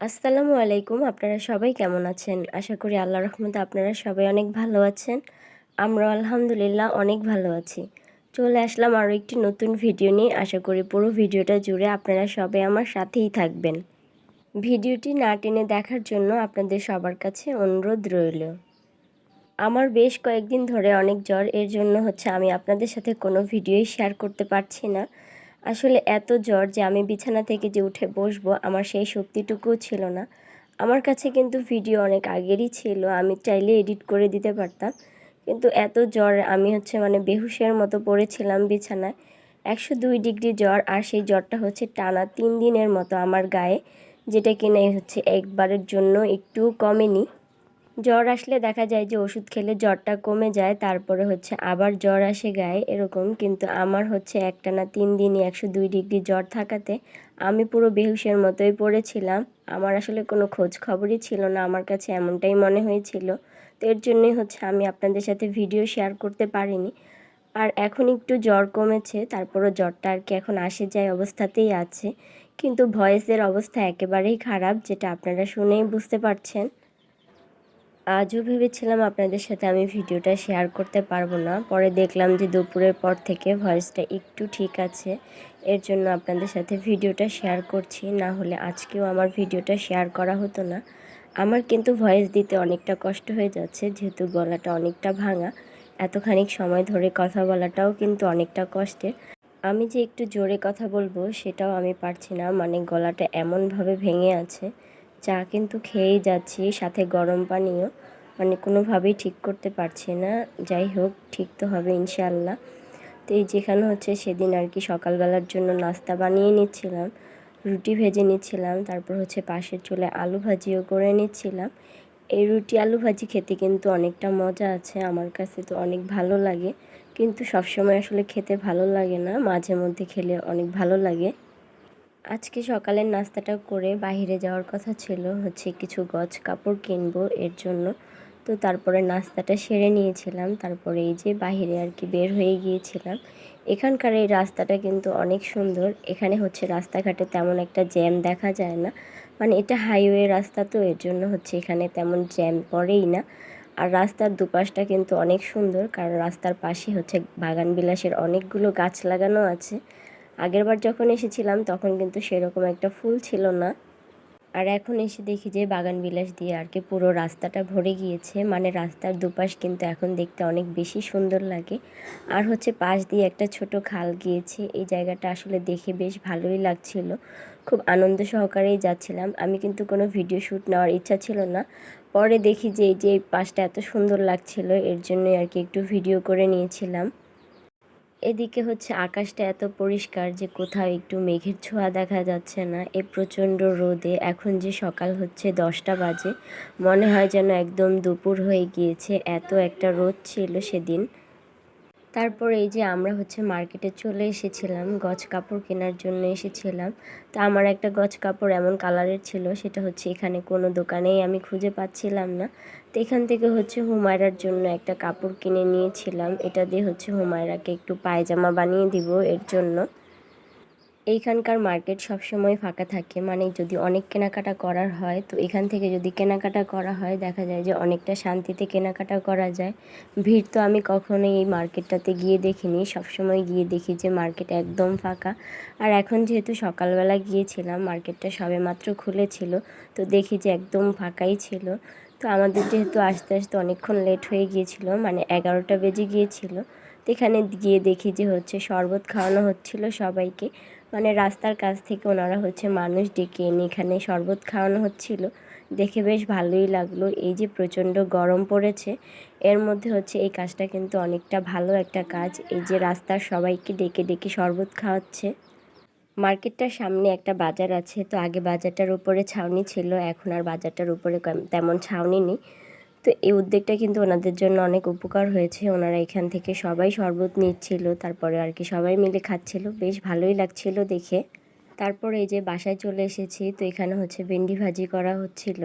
আসসালামু আলাইকুম, আপনারা সবাই কেমন আছেন? আশা করি আল্লাহ রহমতে আপনারা সবাই অনেক ভালো আছেন। আমরা আলহামদুলিল্লাহ অনেক ভালো আছি। চলে আসলাম আরও একটি নতুন ভিডিও নিয়ে। আশা করি পুরো ভিডিওটা জুড়ে আপনারা সবাই আমার সাথেই থাকবেন। ভিডিওটি না টেনে দেখার জন্য আপনাদের সবার কাছে অনুরোধ রইল। আমার বেশ কয়েকদিন ধরে অনেক জ্বর, এর জন্য হচ্ছে আমি আপনাদের সাথে কোনো ভিডিওই শেয়ার করতে পারছি না। আসলে এত জ্বর যে আমি বিছানা থেকে যে উঠে বসবো, আমার সেই শক্তিটুকুও ছিল না। আমার কাছে কিন্তু ভিডিও অনেক আগেরই ছিল, আমি চাইলে এডিট করে দিতে পারতাম। কিন্তু এত জ্বর, আমি হচ্ছে মানে বেহুশের মতো পড়েছিলাম বিছানায়। একশো দুই ডিগ্রি জ্বর, আর সেই জ্বরটা হচ্ছে টানা তিন দিনের মতো আমার গায়ে, যেটা কিনা হচ্ছে একবারের জন্য একটু কমেনি। জ্বর আসলে দেখা যায় যে ওষুধ খেলে জ্বরটা কমে যায়, তারপরে হচ্ছে আবার জ্বর আসে গায়ে, এরকম। কিন্তু আমার হচ্ছে একটা না তিন দিনই একশো দুই ডিগ্রি জ্বর থাকাতে আমি পুরো বেহুশের মতোই পড়েছিলাম। আমার আসলে কোনো খোঁজ খবরই ছিল না, আমার কাছে এমনটাই মনে হয়েছিল। তো এর জন্যই হচ্ছে আমি আপনাদের সাথে ভিডিও শেয়ার করতে পারিনি। আর এখন একটু জ্বর কমেছে, তারপরও জ্বরটা আর কি এখন আসে যায় অবস্থাতেই আছে। কিন্তু ভয়েসের অবস্থা একেবারেই খারাপ, যেটা আপনারা শুনেই বুঝতে পারছেন। আজও ভেবেছিলাম আপনাদের সাথে আমি ভিডিওটা শেয়ার করতে পারব না। পরে দেখলাম যে দুপুরের পর থেকে ভয়েসটা একটু ঠিক আছে। এর জন্য আপনাদের সাথে ভিডিওটা শেয়ার করছি। না হলে আজকেও আমার ভিডিওটা শেয়ার করা হতো না। আমার কিন্তু ভয়েস দিতে অনেকটা কষ্ট হয়ে যাচ্ছে, যেহেতু গলাটা অনেকটা ভাঙা। এতখানিক সময় ধরে কথা বলাটাও কিন্তু অনেকটা কষ্টের। আমি যে একটু জোরে কথা বলব, সেটাও আমি পারছি না। মানে গলাটা এমনভাবে ভেঙে আছে। চা কিন্তু খেয়েই যাচ্ছি, সাথে গরম পানিও। মানে কোনোভাবেই ঠিক করতে পারছি না। যাই হোক, ঠিক তো হবে ইনশাল্লাহ তো এই যেখানে হচ্ছে সেদিন আর কি সকালবেলার জন্য নাস্তা বানিয়ে নিচ্ছিলাম, রুটি ভেজে নিচ্ছিলাম, তারপর হচ্ছে পাশের চুলে আলু ভাজিও করে নিচ্ছিলাম। এই রুটি আলু ভাজি খেতে কিন্তু অনেকটা মজা আছে, আমার কাছে তো অনেক ভালো লাগে। কিন্তু সবসময় আসলে খেতে ভালো লাগে না, মাঝে মধ্যে খেলে অনেক ভালো লাগে। আজকে সকালের নাস্তাটা করে বাহিরে যাওয়ার কথা ছিল, হচ্ছে কিছু গছ কাপড় কিনবো এর জন্য। তো তারপরে নাস্তাটা সেরে নিয়েছিলাম, তারপরে এই যে বাহিরে আর কি বের হয়ে গিয়েছিলাম। এখানকার এই রাস্তাটা কিন্তু অনেক সুন্দর, এখানে হচ্ছে রাস্তাঘাটে তেমন একটা জ্যাম দেখা যায় না। মানে এটা হাইওয়ে রাস্তা তো, এর জন্য হচ্ছে এখানে তেমন জ্যাম পড়েই না। আর রাস্তার দুপাশটা কিন্তু অনেক সুন্দর, কারণ রাস্তার পাশে হচ্ছে বাগান বিলাসের অনেকগুলো গাছ লাগানো আছে। আগেরবার যখন এসেছিলাম, তখন কিন্তু সেরকম একটা ফুল ছিল না। আর এখন এসে দেখি যে, বাগান বিলাস দিয়ে আর কি পুরো রাস্তাটা ভরে গিয়েছে। মানে রাস্তার দুপাশ কিন্তু এখন দেখতে অনেক বেশি সুন্দর লাগে। আর হচ্ছে পাশ দিয়ে একটা ছোট খাল গিয়েছে। এই জায়গাটা আসলে দেখে বেশ ভালোই লাগছিল। খুব আনন্দ সহকারেই যাচ্ছিলাম। আমি কিন্তু কোনো ভিডিও শ্যুট নেওয়ার ইচ্ছা ছিল না। পরে দেখি যে, এই যে পাশটা এত সুন্দর লাগছিল, এর জন্যই আর কি একটু ভিডিও করে নিয়েছিলাম। এদিকে হচ্ছে আকাশটা এত পরিষ্কার যে কোথাও একটু মেঘের ছোঁয়া দেখা যাচ্ছে না। এ প্রচণ্ড রোদে এখন যে সকাল হচ্ছে দশটা বাজে, মনে হয় যেন একদম দুপুর হয়ে গিয়েছে। এত একটা রোদ ছিল সেদিন। তারপর এই যে আমরা হচ্ছে মার্কেটে চলে এসেছিলাম, গছ কাপড় কেনার জন্য এসেছিলাম। তা আমার একটা গছ কাপড় এমন কালারের ছিল, সেটা হচ্ছে এখানে কোনো দোকানেই আমি খুঁজে পাচ্ছিলাম না। তো এখান থেকে হচ্ছে হুমায়রার জন্য একটা কাপড় কিনে নিয়েছিলাম। এটা দিয়ে হচ্ছে হুমায়রাকে একটু পায়জামা বানিয়ে দিব এর জন্য। এইখানকার মার্কেট সবসময় ফাঁকা থাকে। মানে যদি অনেক কেনাকাটা করার হয়, তো এখান থেকে যদি কেনাকাটা করা হয়, দেখা যায় যে অনেকটা শান্তিতে কেনাকাটা করা যায়। ভিড় তো আমি কখনোই এই মার্কেটটাতে গিয়ে দেখিনি। সবসময় গিয়ে দেখি যে মার্কেট একদম ফাঁকা। আর এখন যেহেতু সকালবেলা গিয়েছিলাম, মার্কেটটা সবে মাত্র খুলেছিল, তো দেখি যে একদম ফাঁকাই ছিল। তো আমাদের যেহেতু আসতে আসতে অনেকক্ষণ লেট হয়ে গিয়েছিল মানে এগারোটা বেজে গিয়েছিল এখানে গিয়ে দেখি যে হচ্ছে শরবত খাওয়ানো হচ্ছিল সবাইকে। মানে রাস্তার কাছ থেকে ওনারা হচ্ছে মানুষ ডেকে এনে এখানে শরবত খাওয়ানো হচ্ছিল। দেখে বেশ ভালোই লাগল। এই যে প্রচণ্ড গরম পড়েছে, এর মধ্যে হচ্ছে এই কাজটা কিন্তু অনেকটা ভালো একটা কাজ। এই যে রাস্তার সবাইকে ডেকে ডেকে শরবত খাওয়াচ্ছে। মার্কেটটার সামনে একটা বাজার আছে, তো আগে বাজারটার উপরে ছাউনি ছিল, এখন আর বাজারটার উপরে তেমন ছাউনি নেই। তো এই উদ্যোগটা কিন্তু ওনাদের জন্য অনেক উপকার হয়েছে। ওনারা এখান থেকে সবাই শরবত নিচ্ছিল, তারপরে আর কি সবাই মিলে খাচ্ছিল। বেশ ভালোই লাগছিল দেখে। তারপর এই যে বাসায় চলে এসেছি, তো এখানে হচ্ছে ভেন্ডি ভাজি করা হচ্ছিল।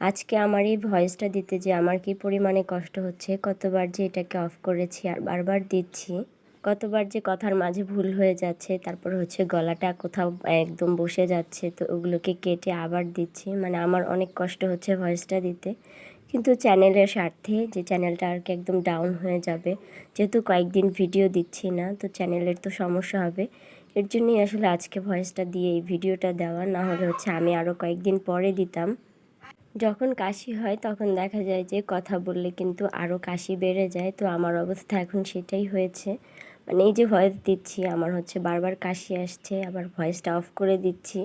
আজকে আমার এই ভয়েসটা দিতে যে আমার কি পরিমাণে কষ্ট হচ্ছে, কতবার যে এটাকে অফ করেছি আর বারবার দিচ্ছি। কতবার যে কথার মাঝে ভুল হয়ে যাচ্ছে, তারপর হচ্ছে গলাটা কোথাও একদম বসে যাচ্ছে, তো ওগুলোকে কেটে আবার দিচ্ছি। মানে আমার অনেক কষ্ট হচ্ছে ভয়েসটা দিতে। কিন্তু চ্যানেলের স্বার্থে যে চ্যানেলটা আর কি একদম ডাউন হয়ে যাবে, যেহেতু কয়েকদিন ভিডিও দিচ্ছি না, তো চ্যানেলের তো সমস্যা হবে। এর জন্যই আসলে আজকে ভয়েসটা দিয়ে এই ভিডিওটা দেওয়া। না হলে হচ্ছে আমি আরও কয়েকদিন পরে দিতাম। যখন কাশি হয়, তখন দেখা যায় যে কথা বললে কিন্তু আরও কাশি বেড়ে যায়। তো আমার অবস্থা এখন সেটাই হয়েছে। মানে এই যে ভয়েস দিচ্ছি, আমার হচ্ছে বারবার কাশি আসছে, আবার ভয়েসটা অফ করে দিচ্ছি।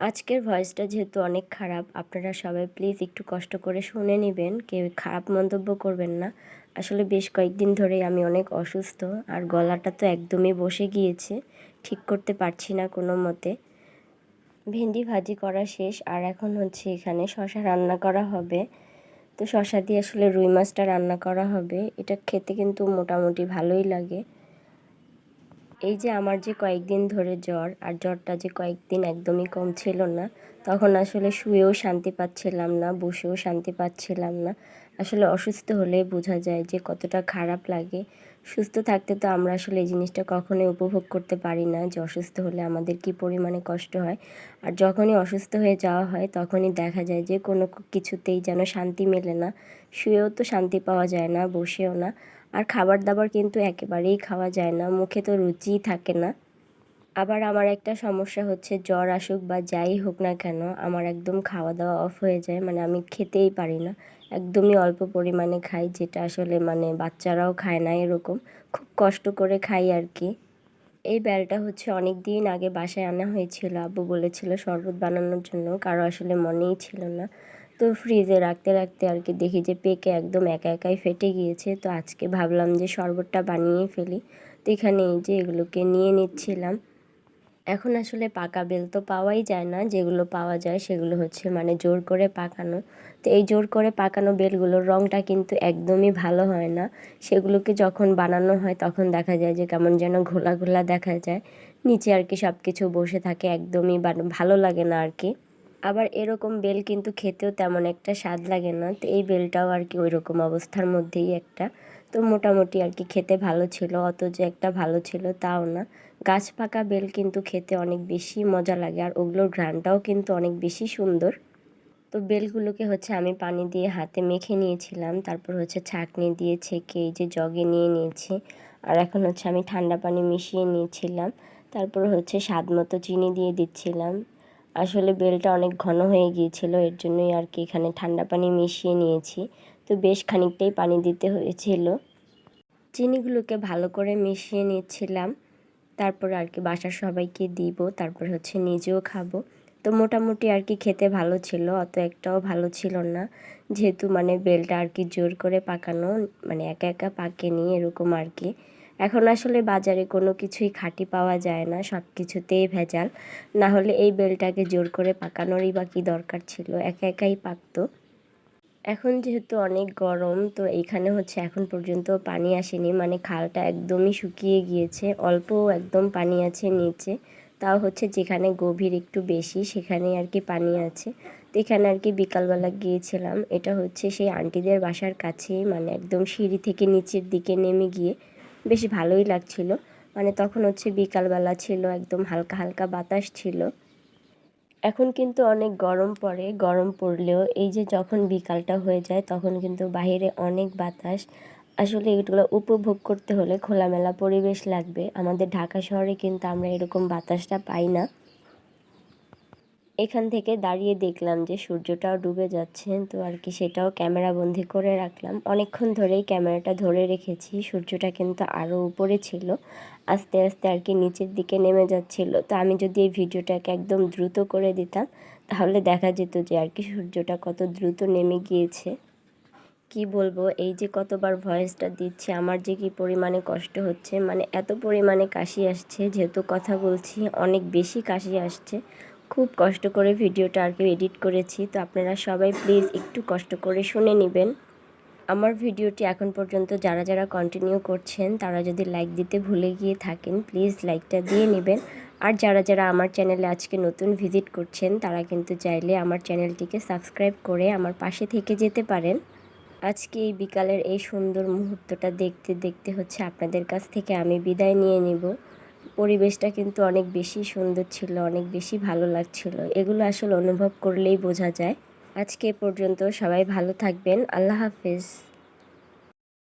আজকের ভয়েসটা যেহেতু অনেক খারাপ, আপনারা সবাই প্লিজ একটু কষ্ট করে শুনে নেবেন। কেউ খারাপ মন্তব্য করবেন না। আসলে বেশ কয়েকদিন ধরেই আমি অনেক অসুস্থ, আর গলাটা তো একদমই বসে গিয়েছে। ঠিক করতে পারছি না কোনো মতে। ভেন্ডি ভাজি করা শেষ, আর এখন হচ্ছে এখানে শশা রান্না করা হবে। তো শশা দিয়ে আসলে রুই মাছটা রান্না করা হবে। এটা খেতে কিন্তু মোটামুটি ভালোই লাগে। এই যে আমার যে কয়েকদিন ধরে জ্বর, আর জ্বরটা যে কয়েকদিন একদমই কম ছিল না, তখন আসলে শুয়েও শান্তি পাচ্ছিলাম না, বসেও শান্তি পাচ্ছিলাম না। আসলে অসুস্থ হলে বোঝা যায় যে কতটা খারাপ লাগে। সুস্থ থাকতে তো আমরা আসলে এই জিনিসটা কখনোই উপভোগ করতে পারি না যে অসুস্থ হলে আমাদের কি পরিমাণে কষ্ট হয়। আর যখনই অসুস্থ হয়ে যাওয়া হয় তখনই দেখা যায় যে কোনো কিছুতেই যেন শান্তি মেলে না। শুয়েও তো শান্তি পাওয়া যায় না, বসেও না। আর খাবার দাবার কিন্তু একেবারেই খাওয়া যায় না, মুখে তো রুচিই থাকে না। আবার আমার একটা সমস্যা হচ্ছে জ্বর আসুক বা যাই হোক না কেন, আমার একদম খাওয়া দাওয়া অফ হয়ে যায় মানে আমি খেতেই পারি না। একদমই অল্প পরিমাণে খাই, যেটা আসলে মানে বাচ্চারাও খায় না এরকম। খুব কষ্ট করে খাই আর কি এই বেলটা হচ্ছে অনেক দিন আগে বাসায় আনা হয়েছিল। আব্বু বলেছিল শরবত বানানোর জন্য, কারও আসলে মনেই ছিল না। তো ফ্রিজে রাখতে রাখতে আর কি দেখি যে পেকে একদম একা একাই ফেটে গিয়েছে। তো আজকে ভাবলাম যে শরবতটা বানিয়ে ফেলি। তো এখানে এই যে এগুলোকে নিয়ে নিচ্ছিলাম। এখন আসলে পাকা বেল তো পাওয়াই যায় না, যেগুলো পাওয়া যায় সেগুলো হচ্ছে মানে জোর করে পাকানো। তো এই জোর করে পাকানো বেলগুলোর রঙটা কিন্তু একদমই ভালো হয় না। সেগুলোকে যখন বানানো হয় তখন দেখা যায় যে কেমন যেন ঘোলা ঘোলা দেখা যায়। নিচে আর কি সব কিছু বসে থাকে, একদমই ভালো লাগে না আর কি। আবার এরকম বেল কিন্তু খেতেও তেমন একটা স্বাদ লাগে না। তো এই বেলটাও আর কি ওই রকম অবস্থার মধ্যেই একটা। তো মোটামুটি আর কি খেতে ভালো ছিল, অত যে একটা ভালো ছিল তাও না। গাছ পাকা বেল কিন্তু খেতে অনেক বেশি মজা লাগে আর ওগুলোর ঘ্রানটাও কিন্তু অনেক বেশি সুন্দর। তো বেলগুলোকে হচ্ছে আমি পানি দিয়ে হাতে মেখে নিয়েছিলাম, তারপর হচ্ছে ছাঁকনি দিয়ে ছেঁকে এই যে জগে নিয়ে নিয়েছি। আর এখন হচ্ছে আমি ঠান্ডা পানি মিশিয়ে নিয়েছিলাম, তারপর হচ্ছে স্বাদ মতো চিনি দিয়ে দিচ্ছিলাম। আসলে বেলটা অনেক ঘন হয়ে গিয়েছিল, এর জন্যই আর কি এখানে ঠান্ডা পানি মিশিয়ে নিয়েছি। তো বেশ খানিকটাই পানি দিতে হয়েছিল। চিনিগুলোকে ভালো করে মিশিয়ে নিচ্ছিলাম। তারপর আর কি বাসার সবাইকে দিব, তারপর হচ্ছে নিজেও খাব। তো মোটামুটি আর কি খেতে ভালো ছিল, অত একটাও ভালো ছিল না। যেহেতু মানে বেলটা আর কি জোর করে পাকানো মানে একা একা পাকে পাকেনি এরকম আর কি। এখন আসলে বাজারে কোনো কিছুই খাঁটি পাওয়া যায় না সব কিছুতেই ভেজাল। না হলে এই বেলটাকে জোর করে পাকানোরই বা কী দরকার ছিল, একা একাই পাকতো। এখন যেহেতু অনেক গরম, তো এইখানে হচ্ছে এখন পর্যন্ত পানি আসেনি। মানে খালটা একদমই শুকিয়ে গিয়েছে, অল্প একদম পানি আছে নিচে। তাও হচ্ছে যেখানে গভীর একটু বেশি সেখানে আর কি পানি আছে। তো এখানে আর কি বিকালবেলা গিয়েছিলাম। এটা হচ্ছে সেই আন্টিদের বাসার কাছেই মানে একদম সিঁড়ি থেকে নিচের দিকে নেমে গিয়ে বেশ ভালোই লাগছিল। মানে তখন হচ্ছে বিকালবেলা ছিল, একদম হালকা হালকা বাতাস ছিল। এখন কিন্তু অনেক গরম পড়ে, গরম পড়লেও এই যে যখন বিকালটা হয়ে যায় তখন কিন্তু বাহিরে অনেক বাতাস। আসলে এগুলো উপভোগ করতে হলে খোলামেলা পরিবেশ লাগবে। আমাদের ঢাকা শহরে কিন্তু আমরা এরকম বাতাসটা পাই না। এখান থেকে দাঁড়িয়ে দেখলাম যে সূর্যটাও ডুবে যাচ্ছে, তো আর কি সেটাও ক্যামেরা বন্দি করে রাখলাম। অনেকক্ষণ ধরেই ক্যামেরাটা ধরে রেখেছি, সূর্যটা কিন্তু আরও উপরে ছিল, আস্তে আস্তে আর কি নিচের দিকে নেমে যাচ্ছিল। তো আমি যদি এই ভিডিওটাকে একদম দ্রুত করে দিতাম, তাহলে দেখা যেত যে আর কি সূর্যটা কত দ্রুত নেমে গিয়েছে। কি বলব, এই যে কতবার ভয়েসটা দিচ্ছে, আমার যে কি পরিমাণে কষ্ট হচ্ছে মানে এত পরিমাণে কাশি আসছে, যেহেতু কথা বলছি, অনেক বেশি কাশি আসছে। খুব কষ্ট করে ভিডিওটা আর কি এডিট করেছি, তো আপনারা সবাই প্লিজ একটু কষ্ট করে শুনে নেবেন। আমার ভিডিওটি এখন পর্যন্ত যারা যারা কন্টিনিউ করছেন, তারা যদি লাইক দিতে ভুলে গিয়ে থাকেন প্লিজ লাইকটা দিয়ে নেবেন। আর যারা যারা আমার চ্যানেলে আজকে নতুন ভিজিট করছেন, তারা কিন্তু চাইলে আমার চ্যানেলটিকে সাবস্ক্রাইব করে আমার পাশে থেকে যেতে পারেন। আজকে এই বিকালের এই সুন্দর মুহূর্তটা দেখতে দেখতে হচ্ছে আপনাদের কাছ থেকে আমি বিদায় নিয়ে নিব। পরিবেশটা কিন্তু অনেক বেশি সুন্দর ছিল, অনেক বেশি ভালো লাগছিল। এগুলো আসলে অনুভব করলেই বোঝা যায়। আজকে পর্যন্ত সবাই ভালো থাকবেন। আল্লাহ হাফেজ।